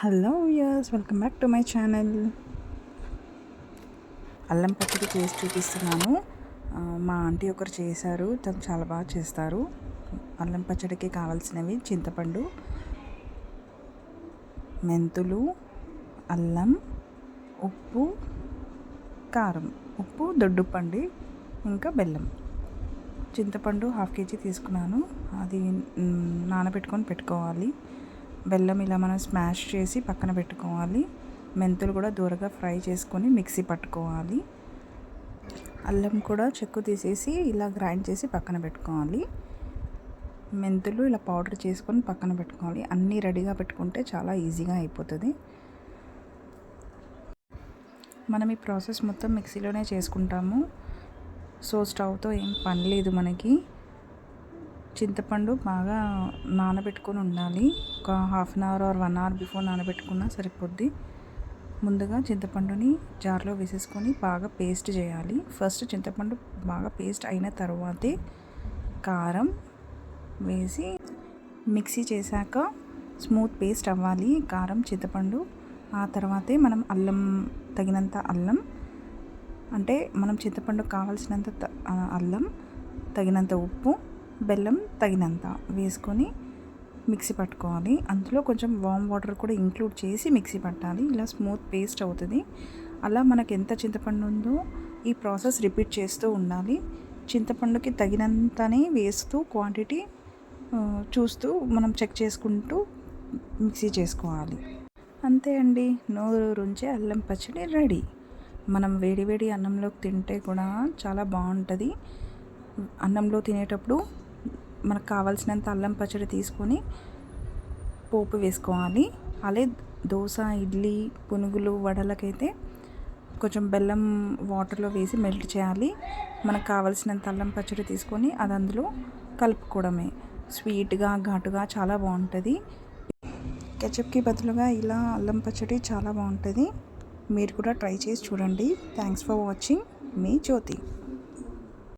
Hello yes welcome back to my channel. అల్లం పచ్చడి చేసి చూపిస్తున్నాను. మా ఆంటీ ఒకరు చేశారు తను చాలా బాగా చేస్తారు. అల్లం పచ్చడికి కావాల్సినవి చింతపండు మెంతులు అల్లం ఉప్పు కారం. ఉప్పు దొడ్డుప్పండి ఇంకా బెల్లం. చింతపండు హాఫ్ కేజీ తీసుకున్నాను. అది నానబెట్టుకొని పెట్టుకోవాలి. బెల్లం ఇలా మనం స్మాష్ చేసి పక్కన పెట్టుకోవాలి. మెంతులు కూడా దూరగా ఫ్రై చేసుకొని మిక్సీ పట్టుకోవాలి. అల్లం కూడా చెక్కు తీసేసి ఇలా గ్రైండ్ చేసి పక్కన పెట్టుకోవాలి. మెంతులు ఇలా పౌడర్ చేసుకొని పక్కన పెట్టుకోవాలి. అన్నీ రెడీగా పెట్టుకుంటే చాలా ఈజీగా అయిపోతుంది. మనం ఈ ప్రాసెస్ మొత్తం మిక్సీలోనే చేసుకుంటాము. సో స్టవ్తో ఏం పని లేదు మనకి. చింతపండు బాగా నానబెట్టుకొని ఉండాలి. ఒక half an hour or one hour before నానబెట్టుకున్నా సరిపోద్ది. ముందుగా చింతపండుని జార్లో వేసేసుకొని బాగా పేస్ట్ చేయాలి. ఫస్ట్ చింతపండు బాగా పేస్ట్ అయిన తర్వాతే కారం వేసి మిక్సీ చేశాక స్మూత్ పేస్ట్ అవ్వాలి. కారం చింతపండు ఆ తర్వాతే మనం అల్లం తగినంత అల్లం అంటే మనం చింతపండు కావాల్సినంత అల్లం తగినంత ఉప్పు బెల్లం తగినంత వేసుకొని మిక్సీ పట్టుకోవాలి. అందులో కొంచెం వామ్ వాటర్ కూడా ఇంక్లూడ్ చేసి మిక్సీ పట్టాలి. ఇలా స్మూత్ పేస్ట్ అవుతుంది. అలా మనకు ఎంత చింతపండు ఉందో ఈ ప్రాసెస్ రిపీట్ చేస్తూ ఉండాలి. చింతపండుకి తగినంతనే వేస్తూ క్వాంటిటీ చూస్తూ మనం చెక్ చేసుకుంటూ మిక్సీ చేసుకోవాలి. అంతే అండి. నోరు రుంచే అల్లం పచ్చడి రెడీ. మనం వేడివేడి అన్నంలోకి తింటే కూడా చాలా బాగుంటుంది. అన్నంలో తినేటప్పుడు మనకు కావాల్సినంత అల్లం పచ్చడి తీసుకొని పోపు వేసుకోవాలి. అలాగే దోశ ఇడ్లీ పునుగులు వడలకైతే కొంచెం బెల్లం వాటర్లో వేసి మెల్ట్ చేయాలి. మనకు కావాల్సినంత అల్లం పచ్చడి తీసుకొని అది అందులో కలుపుకోవడమే. స్వీట్గా ఘాటుగా చాలా బాగుంటుంది. కెచప్కి బదులుగా ఇలా అల్లం పచ్చడి చాలా బాగుంటుంది. మీరు కూడా ట్రై చేసి చూడండి. Thanks for watching. Me Jyothi.